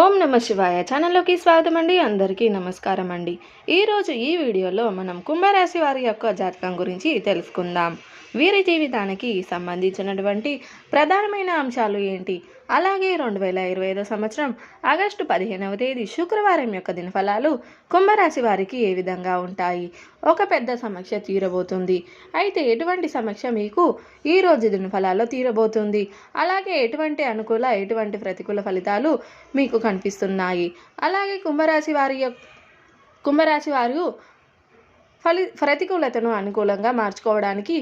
ఓం నమ శివాయ. ఛానల్లోకి స్వాగతం అండి అందరికీ నమస్కారం అండి ఈరోజు ఈ వీడియోలో మనం కుంభరాశి వారి యొక్క జాతకం గురించి తెలుసుకుందాం. వీరి జీవితానికి సంబంధించినటువంటి ప్రధానమైన అంశాలు ఏంటి? అలాగే రెండు వేల ఇరవై ఐదో సంవత్సరం ఆగస్టు పదిహేనవ తేదీ శుక్రవారం యొక్క దినఫలాలు కుంభరాశి వారికి ఏ విధంగా ఉంటాయి? ఒక పెద్ద సమస్య తీరబోతుంది. అయితే ఎటువంటి సమస్య మీకు ఈ రోజు దినఫలాల్లో తీరబోతుంది? అలాగే ఎటువంటి అనుకూల ఎటువంటి ప్రతికూల ఫలితాలు మీకు కనిపిస్తున్నాయి? అలాగే కుంభరాశి వారి యొక్క కుంభరాశి వారు ఫలి ప్రతికూలతను అనుకూలంగా మార్చుకోవడానికి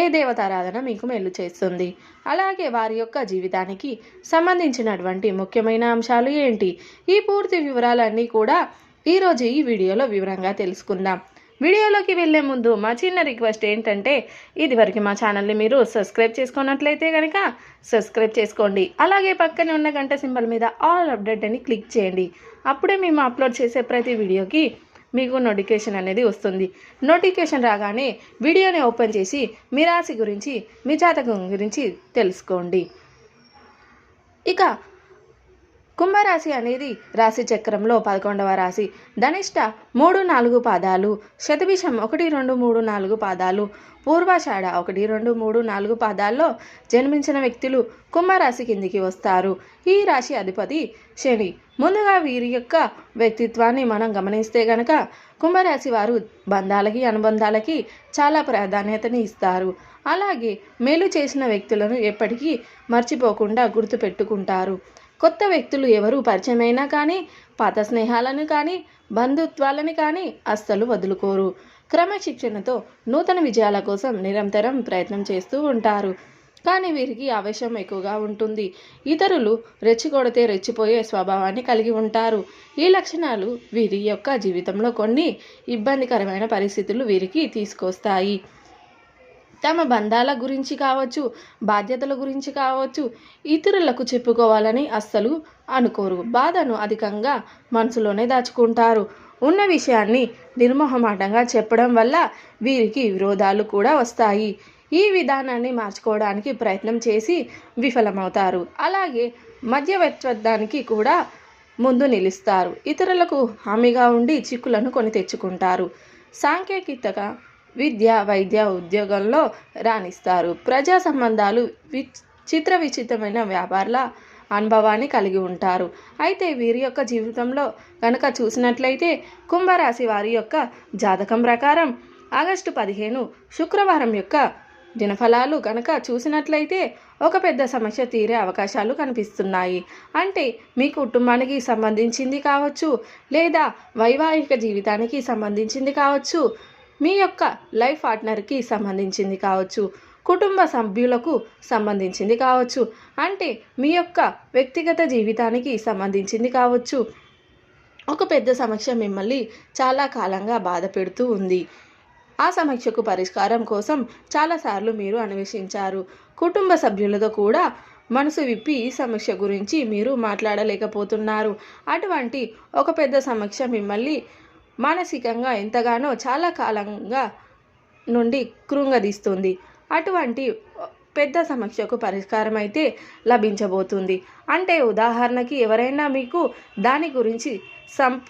ఏ దేవతారాధన మీకు మేలు చేస్తుంది? అలాగే వారి యొక్క జీవితానికి సంబంధించినటువంటి ముఖ్యమైన అంశాలు ఏంటి? ఈ పూర్తి వివరాలన్నీ కూడా ఈరోజు ఈ వీడియోలో వివరంగా తెలుసుకుందాం. వీడియోలోకి వెళ్ళే ముందు మా చిన్న రిక్వెస్ట్ ఏంటంటే ఇదివరకు మా ఛానల్ని మీరు సబ్స్క్రైబ్ చేసుకున్నట్లయితే కనుక సబ్స్క్రైబ్ చేసుకోండి. అలాగే పక్కనే ఉన్న గంట సింబల్ మీద ఆల్ అప్డేట్ అని క్లిక్ చేయండి. అప్పుడే మేము అప్లోడ్ చేసే ప్రతి వీడియోకి మీకు నోటిఫికేషన్ అనేది వస్తుంది. నోటిఫికేషన్ రాగానే వీడియోని ఓపెన్ చేసి మీ రాశి గురించి మీ జాతకం గురించి తెలుసుకోండి. ఇక కుంభరాశి అనేది రాశి చక్రంలో పదకొండవ రాశి. ధనిష్ట మూడు నాలుగు పాదాలు శతభిషం ఒకటి రెండు మూడు నాలుగు పాదాలు పూర్వాషాఢ ఒకటి రెండు మూడు నాలుగు పాదాల్లో జన్మించిన వ్యక్తులు కుంభరాశి కిందికి వస్తారు. ఈ రాశి అధిపతి శని. ముందుగా వీరి యొక్క వ్యక్తిత్వాన్ని మనం గమనిస్తే గనక కుంభరాశి వారు బంధాలకి అనుబంధాలకి చాలా ప్రాధాన్యతని ఇస్తారు. అలాగే మేలు చేసిన వ్యక్తులను ఎప్పటికీ మర్చిపోకుండా గుర్తుపెట్టుకుంటారు. కొత్త వ్యక్తులు ఎవరు పరిచయమైనా కానీ పాత స్నేహాలను కానీ బంధుత్వాలను కానీ అస్సలు వదులుకోరు. క్రమశిక్షణతో నూతన విజయాల కోసం నిరంతరం ప్రయత్నం చేస్తూ ఉంటారు. కానీ వీరికి ఆవేశం ఎక్కువగా ఉంటుంది. ఇతరులు రెచ్చికొడితే రెచ్చిపోయే స్వభావాన్ని కలిగి ఉంటారు. ఈ లక్షణాలు వీరి యొక్క జీవితంలో కొన్ని ఇబ్బందికరమైన పరిస్థితులు వీరికి తీసుకొస్తాయి. తమ బంధాల గురించి కావచ్చు బాధ్యతల గురించి కావచ్చు ఇతరులకు చెప్పుకోవాలని అస్సలు అనుకోరు. బాధను అధికంగా మనసులోనే దాచుకుంటారు. ఉన్న విషయాన్ని నిర్మోహమాటంగా చెప్పడం వల్ల వీరికి విరోధాలు కూడా వస్తాయి. ఈ విధానాన్ని మార్చుకోవడానికి ప్రయత్నం చేసి విఫలమవుతారు. అలాగే మధ్యవర్తిత్వానికి కూడా ముందు నిలుస్తారు. ఇతరులకు హామీగా ఉండి చిక్కులను కొని తెచ్చుకుంటారు. సాంకేతికత విద్య వైద్య ఉద్యోగంలో రాణిస్తారు. ప్రజా సంబంధాలు చిత్ర విచిత్రమైన వ్యాపారాల అనుభవాన్ని కలిగి ఉంటారు. అయితే వీరి యొక్క జీవితంలో కనుక చూసినట్లయితే కుంభరాశి వారి యొక్క జాతకం ప్రకారం ఆగస్టు పదిహేను శుక్రవారం యొక్క దినఫలాలు కనుక చూసినట్లయితే ఒక పెద్ద సమస్య తీరే అవకాశాలు కనిపిస్తున్నాయి. అంటే మీ కుటుంబానికి సంబంధించింది కావచ్చు లేదా వైవాహిక జీవితానికి సంబంధించింది కావచ్చు మీ యొక్క లైఫ్ పార్ట్నర్కి సంబంధించింది కావచ్చు కుటుంబ సభ్యులకు సంబంధించింది కావచ్చు అంటే మీ యొక్క వ్యక్తిగత జీవితానికి సంబంధించింది కావచ్చు. ఒక పెద్ద సమస్య మిమ్మల్ని చాలా కాలంగా బాధ పెడుతూ ఉంది. ఆ సమస్యకు పరిష్కారం కోసం చాలాసార్లు మీరు అన్వేషించారు. కుటుంబ సభ్యులతో కూడా మనసు విప్పి ఈ సమస్య గురించి మీరు మాట్లాడలేకపోతున్నారు. అటువంటి ఒక పెద్ద సమస్య మిమ్మల్ని మానసికంగా ఎంతగానో చాలా కాలంగా నుండి కృంగదీస్తుంది. అటువంటి పెద్ద సమస్యకు పరిష్కారం అయితే లభించబోతుంది. అంటే ఉదాహరణకి ఎవరైనా మీకు దాని గురించి సం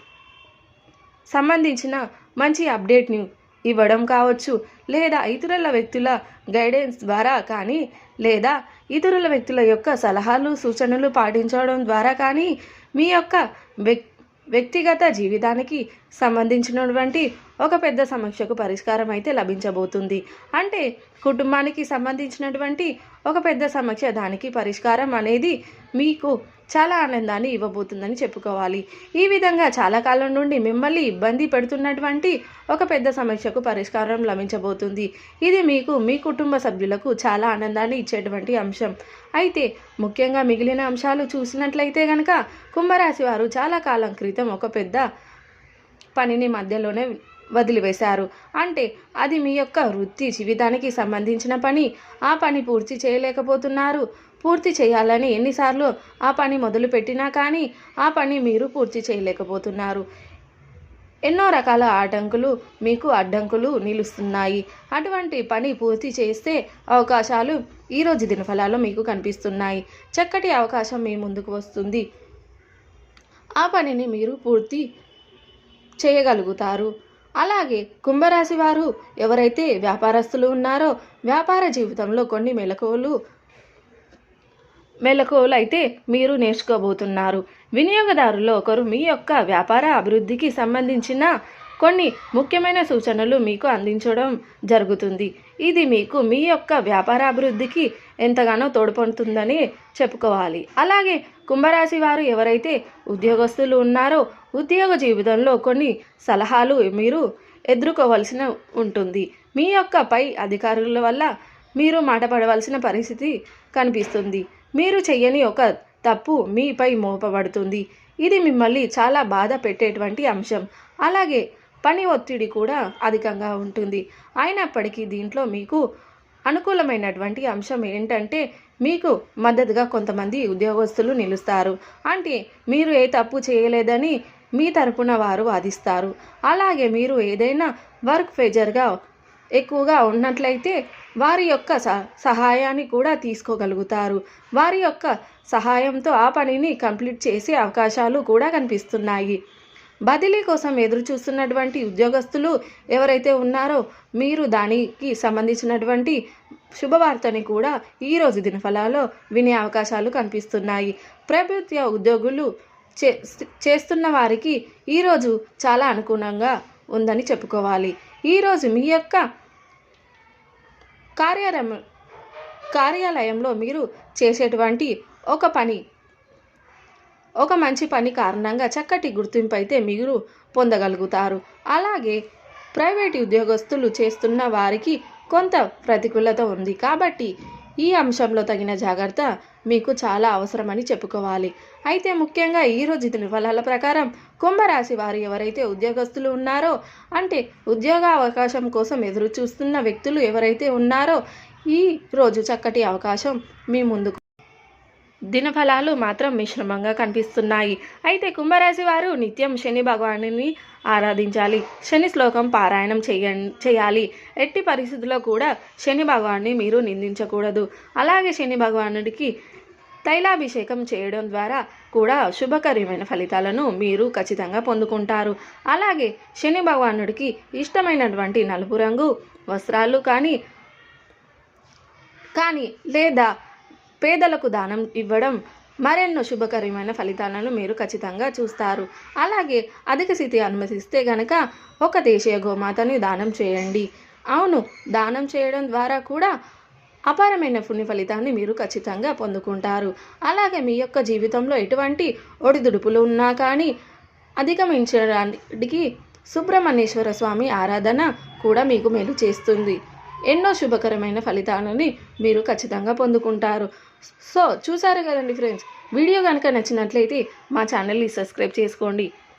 సంబంధించిన మంచి అప్డేట్ని ఇవ్వడం కావచ్చు లేదా ఇతరుల వ్యక్తుల గైడెన్స్ ద్వారా కానీ లేదా ఇతరుల వ్యక్తుల యొక్క సలహాలు సూచనలు పాటించడం ద్వారా కానీ మీ యొక్క వ్యక్ వ్యక్తిగత జీవితానికి సంబంధించినటువంటి ఒక పెద్ద సమస్యకు పరిష్కారం అయితే లభించబోతుంది. అంటే కుటుంబానికి సంబంధించినటువంటి ఒక పెద్ద సమస్య దానికి పరిష్కారం అనేది మీకు చాలా ఆనందాన్ని ఇవ్వబోతుందని చెప్పుకోవాలి. ఈ విధంగా చాలా కాలం నుండి మిమ్మల్ని ఇబ్బంది పెడుతున్నటువంటి ఒక పెద్ద సమస్యకు పరిష్కారం లభించబోతుంది. ఇది మీకు మీ కుటుంబ సభ్యులకు చాలా ఆనందాన్ని ఇచ్చేటువంటి అంశం. అయితే ముఖ్యంగా మిగిలిన అంశాలు చూసినట్లయితే కనుక కుంభరాశి వారు చాలా కాలం క్రితం ఒక పెద్ద పనిని మధ్యలోనే వదిలివేశారు. అంటే అది మీ యొక్క వృత్తి జీవితానికి సంబంధించిన పని. ఆ పని పూర్తి చేయలేకపోతున్నారు. పూర్తి చేయాలని ఎన్నిసార్లు ఆ పని మొదలుపెట్టినా కానీ ఆ పని మీరు పూర్తి చేయలేకపోతున్నారు. ఎన్నో రకాల ఆటంకులు మీకు అడ్డంకులు నిలుస్తున్నాయి. అటువంటి పని పూర్తి చేస్తే అవకాశాలు ఈరోజు దినఫలాలు మీకు కనిపిస్తున్నాయి. చక్కటి అవకాశం మీ ముందుకు వస్తుంది. ఆ పనిని మీరు పూర్తి చేయగలుగుతారు. అలాగే కుంభరాశి వారు ఎవరైతే వ్యాపారస్తులు ఉన్నారో వ్యాపార జీవితంలో కొన్ని మెలకువలు మెలకువలు అయితే మీరు నేర్చుకోబోతున్నారు. వినియోగదారుల్లో ఒకరు మీ యొక్క వ్యాపార అభివృద్ధికి సంబంధించిన కొన్ని ముఖ్యమైన సూచనలు మీకు అందించడం జరుగుతుంది. ఇది మీకు మీ యొక్క వ్యాపార అభివృద్ధికి ఎంతగానో తోడ్పడుతుందని చెప్పుకోవాలి. అలాగే కుంభరాశి వారు ఎవరైతే ఉద్యోగస్తులు ఉన్నారో ఉద్యోగ జీవితంలో కొన్ని సలహాలు మీరు ఎదుర్కోవలసిన ఉంటుంది. మీ యొక్క పై అధికారుల వల్ల మీరు మాట పడవలసిన పరిస్థితి కనిపిస్తుంది. మీరు చెయ్యని ఒక తప్పు మీపై మోపబడుతుంది. ఇది మిమ్మల్ని చాలా బాధ పెట్టేటువంటి అంశం. అలాగే పని ఒత్తిడి కూడా అధికంగా ఉంటుంది. అయినప్పటికీ దీంట్లో మీకు అనుకూలమైనటువంటి అంశం ఏంటంటే మీకు మద్దతుగా కొంతమంది ఉద్యోగస్తులు నిలుస్తారు. అంటే మీరు ఏ తప్పు చేయలేదని మీ తరపున వారు వాదిస్తారు. అలాగే మీరు ఏదైనా వర్క్ ఫేజర్గా ఎక్కువగా ఉన్నట్లయితే వారి యొక్క స- సహాయాన్ని కూడా తీసుకోగలుగుతారు. వారి యొక్క సహాయంతో ఆ పనిని కంప్లీట్ చేసే అవకాశాలు కూడా కనిపిస్తున్నాయి. బదిలీ కోసం ఎదురు చూస్తున్నటువంటి ఉద్యోగస్తులు ఎవరైతే ఉన్నారో మీరు దానికి సంబంధించినటువంటి శుభవార్తని కూడా ఈరోజు దినఫలాలో వినే అవకాశాలు కనిపిస్తున్నాయి. ప్రభుత్వ ఉద్యోగులు చే చేస్తున్న వారికి ఈరోజు చాలా అనుకూలంగా ఉందని చెప్పుకోవాలి. ఈరోజు మీ యొక్క కార్యాలయం కార్యాలయంలో మీరు చేసేటువంటి ఒక పని ఒక మంచి పని కారణంగా చక్కటి గుర్తింపు అయితే మీరు పొందగలుగుతారు. అలాగే ప్రైవేట్ ఉద్యోగస్తులు చేస్తున్న వారికి కొంత ప్రతికూలత ఉంది. కాబట్టి ఈ అంశంలో తగిన జాగ్రత్త మీకు చాలా అవసరమని చెప్పుకోవాలి. అయితే ముఖ్యంగా ఈరోజు దీని ఫలాల ప్రకారం కుంభరాశి వారు ఎవరైతే ఉద్యోగస్తులు ఉన్నారో అంటే ఉద్యోగ అవకాశం కోసం ఎదురు చూస్తున్న వ్యక్తులు ఎవరైతే ఉన్నారో ఈ రోజు చక్కటి అవకాశం మీ ముందుకు దినఫలాలు మాత్రం మిశ్రమంగా కనిపిస్తున్నాయి. అయితే కుంభరాశి వారు నిత్యం శని భగవానుని ఆరాధించాలి. శని శ్లోకం పారాయణం చేయ చేయాలి. ఎట్టి పరిస్థితుల్లో కూడా శని భగవాన్ని మీరు నిందించకూడదు. అలాగే శని భగవానుడికి తైలాభిషేకం చేయడం ద్వారా కూడా శుభకరమైన ఫలితాలను మీరు ఖచ్చితంగా పొందుకుంటారు. అలాగే శని భగవానుడికి ఇష్టమైనటువంటి నలుపు రంగు వస్త్రాలు కానీ కానీ లేదా పేదలకు దానం ఇవ్వడం మరెన్నో శుభకరమైన ఫలితాలను మీరు ఖచ్చితంగా చూస్తారు. అలాగే అధిక స్థితి అనుమతిస్తే గనక ఒక దేశీయ గోమాతని దానం చేయండి. అవును దానం చేయడం ద్వారా కూడా అపారమైన పుణ్య ఫలితాన్ని మీరు ఖచ్చితంగా పొందుకుంటారు. అలాగే మీ యొక్క జీవితంలో ఎటువంటి ఒడిదుడుపులు ఉన్నా కానీ అధిగమించడానికి సుబ్రహ్మణ్యేశ్వర స్వామి ఆరాధన కూడా మీకు మేలు చేస్తుంది. ఎన్నో శుభకరమైన ఫలితాలని మీరు ఖచ్చితంగా పొందుకుంటారు. సో చూసారు కదండి ఫ్రెండ్స్ వీడియో కనుక నచ్చినట్లయితే మా ఛానల్ని సబ్స్క్రైబ్ చేసుకోండి.